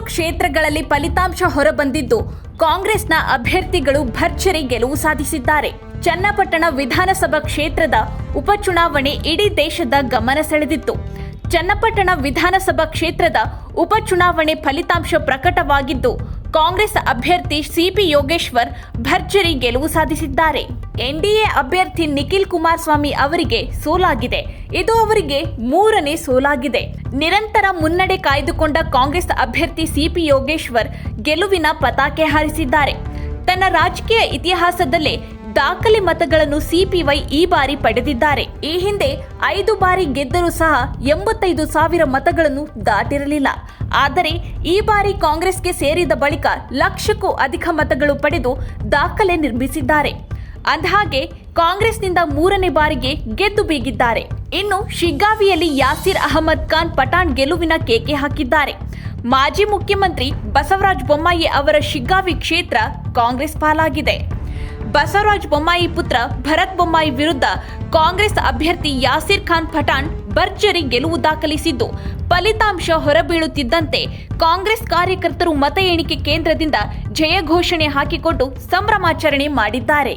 ಕ್ಷೇತ್ರಗಳಲ್ಲಿ ಫಲಿತಾಂಶ ಹೊರಬಂದಿದ್ದು ಕಾಂಗ್ರೆಸ್ನ ಅಭ್ಯರ್ಥಿಗಳು ಭರ್ಜರಿ ಗೆಲುವು ಸಾಧಿಸಿದ್ದಾರೆ. ಚನ್ನಪಟ್ಟಣ ವಿಧಾನಸಭಾ ಕ್ಷೇತ್ರದ ಉಪಚುನಾವಣೆ ಇಡೀ ದೇಶದ ಗಮನ ಸೆಳೆದಿತ್ತು. ಚನ್ನಪಟ್ಟಣ ವಿಧಾನಸಭಾ ಕ್ಷೇತ್ರದ ಉಪಚುನಾವಣೆ ಫಲಿತಾಂಶ ಪ್ರಕಟವಾಗಿದ್ದು ಕಾಂಗ್ರೆಸ್ ಅಭ್ಯರ್ಥಿ ಸಿಪಿ ಯೋಗೇಶ್ವರ್ ಭರ್ಜರಿ ಗೆಲುವು ಸಾಧಿಸಿದ್ದಾರೆ. ಎನ್ಡಿಎ ಅಭ್ಯರ್ಥಿ ನಿಖಿಲ್ ಕುಮಾರಸ್ವಾಮಿ ಅವರಿಗೆ ಸೋಲಾಗಿದೆ. ಇದು ಅವರಿಗೆ ಮೂರನೇ ಸೋಲಾಗಿದೆ. ನಿರಂತರ ಮುನ್ನಡೆ ಕಾಯ್ದುಕೊಂಡ ಕಾಂಗ್ರೆಸ್ ಅಭ್ಯರ್ಥಿ ಸಿಪಿ ಯೋಗೇಶ್ವರ್ ಗೆಲುವಿನ ಪತಾಕೆ ಹಾರಿಸಿದ್ದಾರೆ. ತನ್ನ ರಾಜಕೀಯ ಇತಿಹಾಸದಲ್ಲೇ ದಾಖಲೆ ಮತಗಳನ್ನು ಸಿಪಿವೈ ಈ ಬಾರಿ ಪಡೆದಿದ್ದಾರೆ. ಈ ಹಿಂದೆ ಐದು ಬಾರಿ ಗೆದ್ದರೂ ಸಹ ಎಂಬತ್ತೈದು ಸಾವಿರ ಮತಗಳನ್ನು ದಾಟಿರಲಿಲ್ಲ. ಆದರೆ ಈ ಬಾರಿ ಕಾಂಗ್ರೆಸ್ಗೆ ಸೇರಿದ ಬಳಿಕ ಲಕ್ಷಕ್ಕೂ ಅಧಿಕ ಮತಗಳು ಪಡೆದು ದಾಖಲೆ ನಿರ್ಮಿಸಿದ್ದಾರೆ. ಅಂದಹಾಗೆ, ಕಾಂಗ್ರೆಸ್ನಿಂದ ಮೂರನೇ ಬಾರಿಗೆ ಗೆದ್ದು ಬೀಗಿದ್ದಾರೆ. ಇನ್ನು ಶಿಗ್ಗಾವಿಯಲ್ಲಿ ಯಾಸಿರ್ ಅಹಮದ್ ಖಾನ್ ಪಠಾಣ್ ಗೆಲುವಿನ ಕೇಕೆ ಹಾಕಿದ್ದಾರೆ. ಮಾಜಿ ಮುಖ್ಯಮಂತ್ರಿ ಬಸವರಾಜ ಬೊಮ್ಮಾಯಿ ಅವರ ಶಿಗ್ಗಾವಿ ಕ್ಷೇತ್ರ ಕಾಂಗ್ರೆಸ್ ಪಾಲಾಗಿದೆ. ಬಸವರಾಜ ಬೊಮ್ಮಾಯಿ ಪುತ್ರ ಭರತ್ ಬೊಮ್ಮಾಯಿ ವಿರುದ್ಧ ಕಾಂಗ್ರೆಸ್ ಅಭ್ಯರ್ಥಿ ಯಾಸಿರ್ ಖಾನ್ ಪಠಾಣ್ ಭರ್ಜರಿ ಗೆಲುವು ದಾಖಲಿಸಿದ್ದು. ಫಲಿತಾಂಶ ಹೊರಬೀಳುತ್ತಿದ್ದಂತೆ ಕಾಂಗ್ರೆಸ್ ಕಾರ್ಯಕರ್ತರು ಮತ ಎಣಿಕೆ ಕೇಂದ್ರದಿಂದ ಜಯ ಘೋಷಣೆ ಹಾಕಿಕೊಂಡು ಸಂಭ್ರಮಾಚರಣೆ ಮಾಡಿದ್ದಾರೆ.